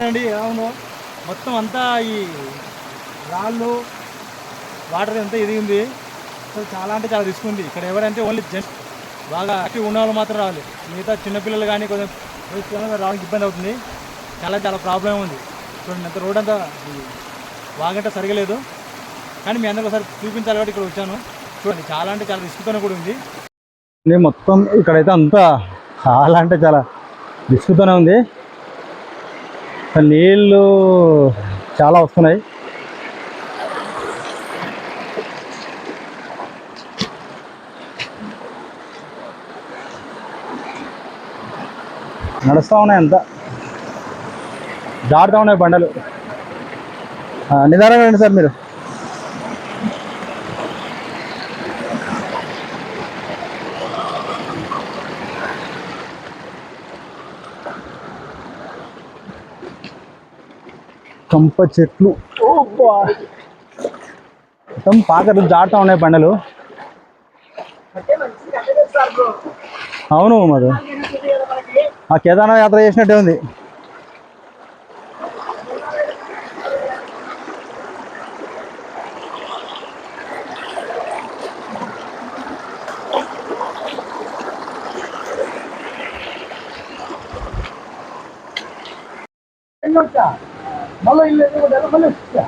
అండి అవును. మొత్తం అంతా ఈ రాళ్ళు వాటర్ అంతా ఎదిగింది సో చాలా అంటే చాలా రిస్క్ ఉంది. ఇక్కడ ఎవరంటే ఓన్లీ జస్ట్ బాగా యాక్టివ్ ఉన్న వాళ్ళు మాత్రం రావాలి. మిగతా చిన్నపిల్లలు కానీ కొంచెం రావడానికి ఇబ్బంది అవుతుంది. చాలా చాలా ప్రాబ్లం ఉంది. చూడండి అంత రోడ్ అంతా ఈ వాగంట సరిగలేదు కానీ మీ అందరూ ఒకసారి చూపించాలి కాబట్టి ఇక్కడ వచ్చాను. చూడండి చాలా అంటే చాలా రిస్క్తోనే కూడా ఉంది. మొత్తం ఇక్కడైతే అంతా చాలా అంటే చాలా రిస్క్తోనే ఉంది. నీళ్ళు చాలా వస్తున్నాయి. నడుస్తూ ఉన్నాయి అంతా. దాడుతూ ఉన్నాయి బండలు. నిదానం నిదానంగా రండి సార్ మీరు. కంప చెట్లు. మొత్తం పాకలు జారుతూ ఉన్నాయి పండలు. అవును మరి ఆ కేదార్నాథ్ యాత్ర చేసినట్టే ఉంది. మళ్ళీ ఇల్లు ఎదుగు మళ్ళీ వచ్చా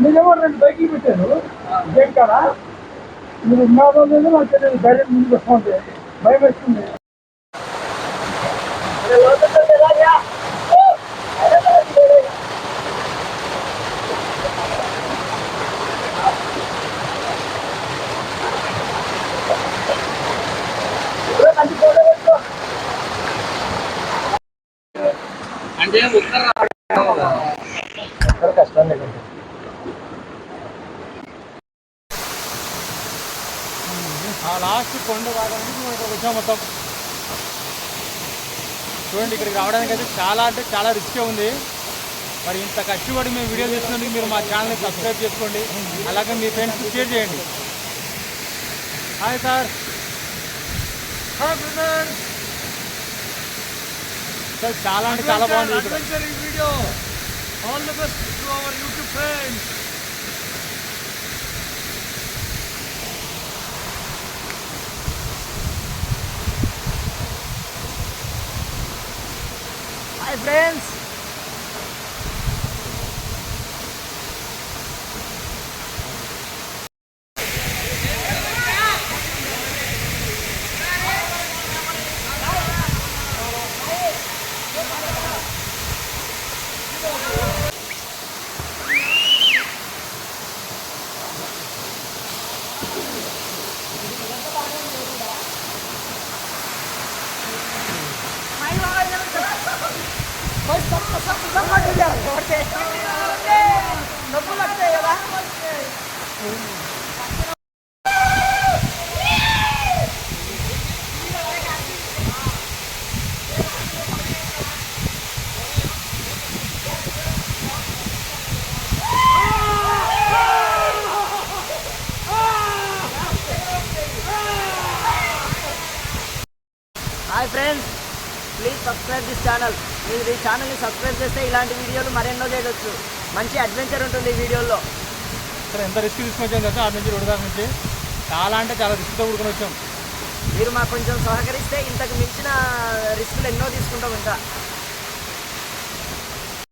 నేనేమో రెండు బైకులు పెట్టాను ఏం కాడ మీరు మా రోజు నాకు తెలియదు. ధైర్యం ముందుకు వస్తుంది భయం వేస్తుంది. అంటే ఉత్తర ఆ లాస్ట్ కొండ రావడానికి మనం వచ్చాం మొత్తం. చూడండి ఇక్కడికి రావడానికి అయితే చాలా అంటే చాలా రిస్కే ఉంది. మరి ఇంత కష్టపడి మేము వీడియో చేసినందుకు మీరు మా ఛానల్ని సబ్స్క్రైబ్ చేసుకోండి. అలాగే మీ ఫ్రెండ్స్కి షేర్ చేయండి. Hi sir hi brother sir చాలా అంటే చాలా బాగుంది. Video All the best to our YouTube friends. Hi friends. Friends hi subscribe this channel మీరు ఈ ఛానల్ని సబ్స్క్రైబ్ చేస్తే ఇలాంటి వీడియోలు మరెన్నో చేయవచ్చు మంచి అడ్వెంచర్ ఉంటుంది ఈ వీడియోలో ఇక్కడ ఎంత రిస్క్ తీసుకొచ్చాం కదా ఆడ నుంచి రోడ్డు దాకా నుంచి. చాలా అంటే చాలా రిస్క్తో కూడుకొని వచ్చాం. మీరు మాకు కొంచెం సహకరిస్తే ఇంతకు మించిన రిస్కులు ఎన్నో తీసుకుంటాం ఇంకా.